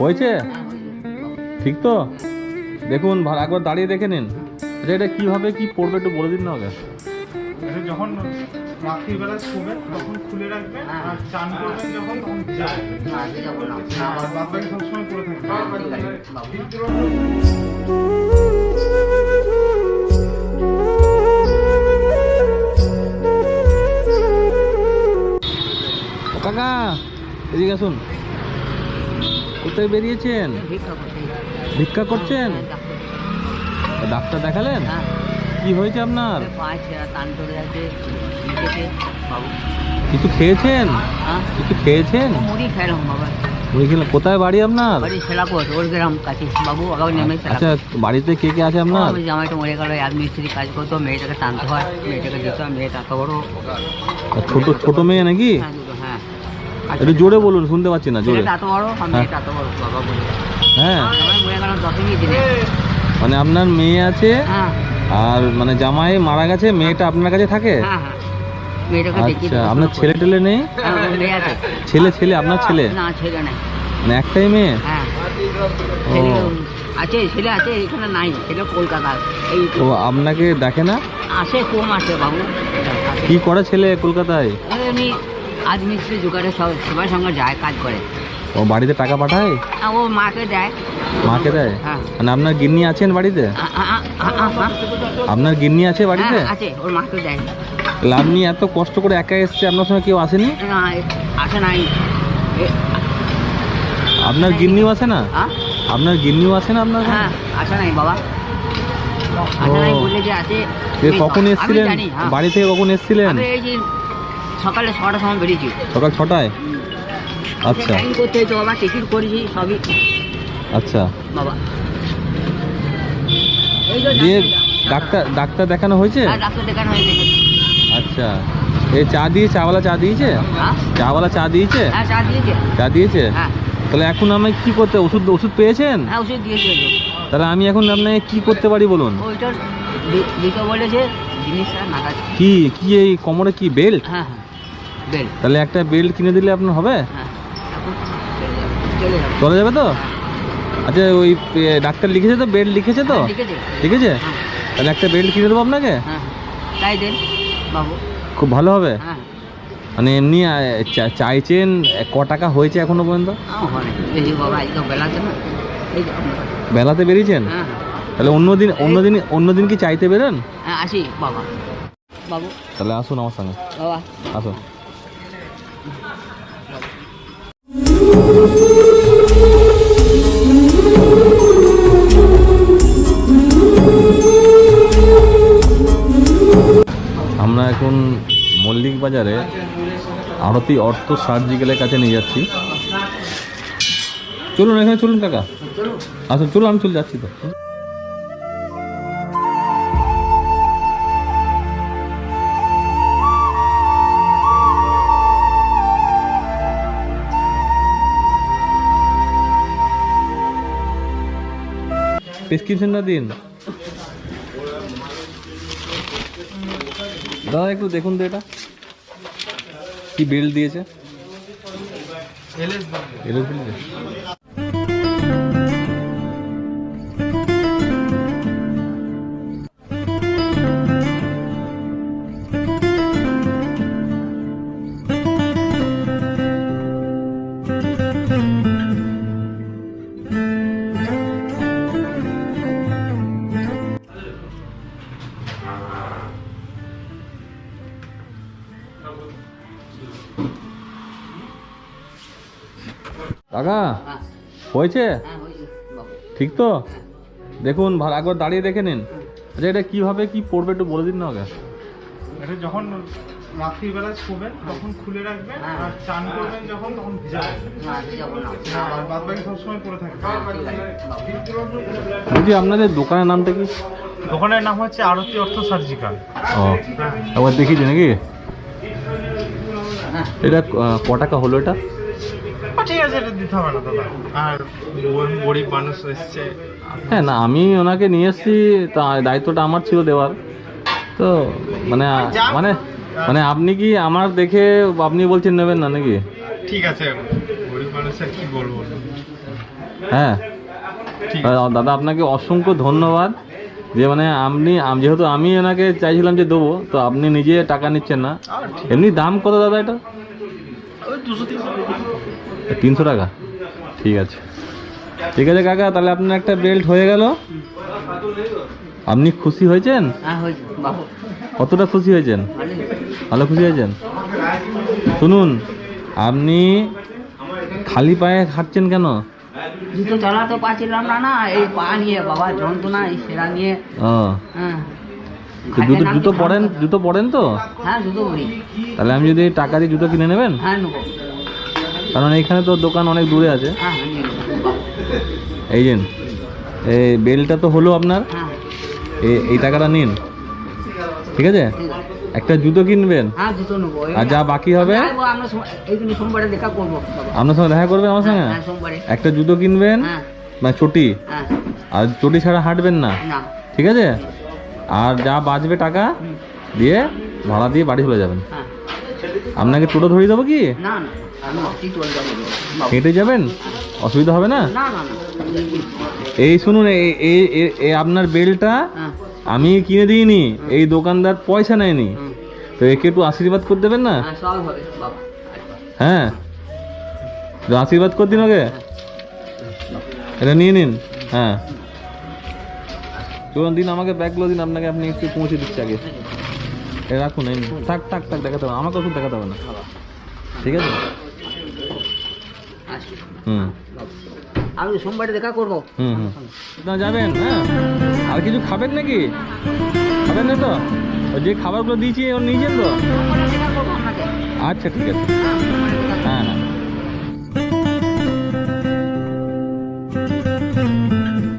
হয়েছে? ঠিক তো? দেখুন একবার দাঁড়িয়ে দেখে নিন। এটা কীভাবে কি পড়বে একটু বলে দিন না যখন রাত্রিবেলা শোবেন তখন খুলে রাখবেন আর চান করবেন যখন তখন আর বাদ সবসময় করে থাকবেন ও কাকা এদিকে আসুন। কোথায় বেরিয়েছেন? ভিক্ষা করছেন? ডাক্তার। দেখালেন? কি হয়েছে আপনার? কিছু খেয়েছেন? হ্যাঁ? কিছু খেয়েছেন? মুড়ি খেলাম বাবা। মুড়ি কোথায় বাড়ি আপনার? বাড়ি সেলাকোট ওর গ্রাম কাছে। বাবু আগাও নেমে আচ্ছা বাড়িতে কে কে আছে আপনার? আমি জামাইটা মরে গেল এক মিস্ত্রি কাজ করতো মেয়েটাকে টানতে হয় মেয়েটাকে দিতে হয় বড়। ছোট ছোট মেয়ে নাকি? হ্যাঁ হ্যাঁ। একটু জোরে বলুন শুনতে পাচ্ছি না জোরে। এত বড় আর এত বড় বাবা বলে। হ্যাঁ। মানে আপনার মেয়ে আছে আর মানে জামাই মারা গেছে মেয়েটা আপনার কাছে থাকে? হ্যাঁ হ্যাঁ। মেয়েটাকে দেখিয়ে আচ্ছা আপনার ছেলে টেলে নেই? হ্যাঁ, মেয়ে আছে। ছেলে ছেলে আপনার ছেলে? না ছেলে নাই। মানে একটাই মেয়ে? হ্যাঁ। ছেলে আছে ছেলে আছে এখানে নাই ছেলে এই ও আপনাকে দেখে না? আসে কম আসে বাবু। কি করে ছেলে কলকাতায়? এমনি আজ মিস্ত্রি জোগাড়ে সব সবার সঙ্গে যায় কাজ করে। ও বাড়িতে টাকা পাঠায়? ও মাকে দেয়। মাকে দেয়? হ্যাঁ। মানে আপনার গিন্নি আছেন বাড়িতে? হ্যাঁ। আপনার গিন্নি আছে বাড়িতে? হ্যাঁ, আছে ওর মাকে দেয়। আপনি এত কষ্ট করে একা এসছে আপনার সঙ্গে কেউ আসেনি? না আসে নাই। আপনার গিন্নিও আছে না? হ্যাঁ? আপনার গিন্নিও আছে না আপনার হ্যাঁ আসে নাই বাবা। কখন এসছিলেন? হ্যাঁ। বাড়ি থেকে কখন এসছিলেন? সকালে ছটার সময় বেরিয়েছি। সকাল ছটায়? আচ্ছা। করতে হতো বাবা টিকিট করেছি সবই। আচ্ছা। বাবা। দিয়ে ডাক্তার- ডাক্তার ডাক্তার দেখানো হয়েছে? হ্যাঁ, ডাক্তার দেখানো হয়ে আচ্ছা। এই চা দিয়ে চাওয়ালা চা দিয়েছে? হ্যাঁ। চাওয়ালা চা দিয়েছে? হ্যাঁ চা দিয়েছে। চা দিয়েছে? হ্যাঁ। তাহলে এখন আমি কি করতে ওষুধ ওষুধ পেয়েছেন? হ্যাঁ। তাহলে আমি এখন আপনাকে কি করতে পারি বলুন? কি কি এই কোমরে কি বেল্ট? হ্যাঁ হ্যাঁ বেল তাহলে একটা বেল্ট কিনে দিলে আপনার হবে? হ্যাঁ চলে যাবে। তো? আচ্ছা ওই ডাক্তার লিখেছে তো বেল্ট লিখেছে তো? ঠিক আছে ঠিক হ্যাঁ। তাহলে একটা বেল্ট কিনে দেবো আপনাকে? হ্যাঁ তাই দেন বাবু। খুব ভালো হবে? হ্যাঁ। মানে এমনি চাইছেন ক টাকা হয়েছে এখনও পর্যন্ত? বেলাতে বেরিয়েছেন? হ্যাঁ। তাহলে অন্য দিন অন্য দিন অন্য দিন কি চাইতে বেরোন? হ্যাঁ আসি বাবা। বাবু। তাহলে আসুন আমার সঙ্গে। বাবা। আসুন। এখন মল্লিক বাজারে আরতি অর্থ সার্জিক্যালের কাছে নিয়ে যাচ্ছি। চলুন, এখানে চলুন কাকা। আসুন চলুন, আমি চলে যাচ্ছি তো। প্রেসক্রিপশনটা দিন। দাদা একটু দেখুন তো এটা কি বিল দিয়েছে এলএস এলো বিল দিয়েছে? কাকা হ্যাঁ। হয়েছে? হ্যাঁ হয়েছে। বাবু ঠিক তো? দেখুন ভালো একবার দাঁড়িয়ে দেখে নিন। আচ্ছা এটা কীভাবে কি পড়বে একটু বলে দিন না আগে এটা যখন রাত্রিবেলা শোবেন তখন খুলে রাখবেন হ্যাঁ। আর চান করবেন যখন তখন সবসময় থাকবেন বলছি আপনাদের দোকানের নামটা কি? দোকানের নাম হচ্ছে আরতি অর্থ সার্জিক্যাল। ও একবার দেখিয়েছি নাকি? হ্যাঁ এটা ক টাকা হলো এটা? ঠিক আছে এটা দিতে হবে না দাদা। আর গরিব মানুষ এসছে। হ্যাঁ না আমি ওনাকে নিয়ে এসেছি তা দায়িত্বটা আমার ছিল দেওয়ার। তো মানে মানে মানে আপনি কি আমার দেখে আপনি বলছেন নেবেন না নাকি? ঠিক আছে গরিব মানুষের কি বলব? হ্যাঁ। দাদা আপনাকে অসংখ্য ধন্যবাদ। যে মানে আপনি যেহেতু আমি ওনাকে চাইছিলাম যে দেবো তো আপনি নিজে টাকা নিচ্ছেন না। এমনি দাম কত দাদা এটা? তিনশো টাকা। ঠিক আছে। ঠিক আছে কাকা তাহলে আপনার একটা বেল্ট হয়ে গেল। আপনি খুশি হয়েছেন? হ্যাঁ কতটা খুশি হয়েছেন? ভালো খুশি হয়েছেন? শুনুন আপনি খালি পায়ে হাঁটছেন কেন? জুতো চালাতে পারছিলাম না না এই পা নিয়ে বাবা যন্ত্রণা এই সেরা নিয়ে। হ্যাঁ। জুতো জুতো পরেন জুতো পরেন তো? হ্যাঁ জুতো পরি। তাহলে আমি যদি টাকা দিয়ে জুতো কিনে নেবেন? হ্যাঁ নেব। কারণ তো দোকান অনেক দূরে আছে। হ্যাঁ হ্যাঁ। এই বেলটা তো হলো আপনার। এই টাকাটা নিন। ঠিক আছে। একটা জুতো কিনবেন? হ্যাঁ জুতো নেব। আর যা বাকি হবে? আমরা এইদিন সোমবারে দেখা করব। আপনার সঙ্গে দেখা করবেন আমার সঙ্গে? হ্যাঁ হ্যাঁ, সোমবারে। একটা জুতো কিনবেন? হ্যাঁ। মানে চটি? হ্যাঁ। আর চটি ছাড়া হাঁটবেন না? না। ঠিক আছে? আর যা বাঁচবে টাকা দিয়ে ভাড়া দিয়ে বাড়ি চলে যাবেন। হ্যাঁ। আপনাকে টোটো ধরিয়ে দেবো কি? না না। হেঁটে যাবেন? অসুবিধা হবে না? এই শুনুন এই আপনার বেলটা হ্যাঁ। আমি কিনে দিইনি এই দোকানদার পয়সা নেয়নি। তো একে একটু আশীর্বাদ করে দেবেন না? হ্যাঁ হ্যাঁ। আশীর্বাদ করে দিন ওকে। এটা নিয়ে নিন হ্যাঁ। চলুন দিন আমাকে ব্যাগগুলো দিন আপনাকে আপনি একটু পৌঁছে দিচ্ছি আগে। রাখুন। থাক থাক থাক দেখাতে হবে আমাকে ওষুধ দেখাতে হবে না। ঠিক আছে? আচ্ছা হুম। আমি সোমবারে দেখা করব। হুম হুম। না যাবেন হ্যাঁ। আর কিছু খাবেন নাকি? খাবেন না তো? ওই যে খাবারগুলো দিয়েছি ওর তো? দেখা করব আপনাকে। আচ্ছা ঠিক আছে। হ্যাঁ হ্যাঁ।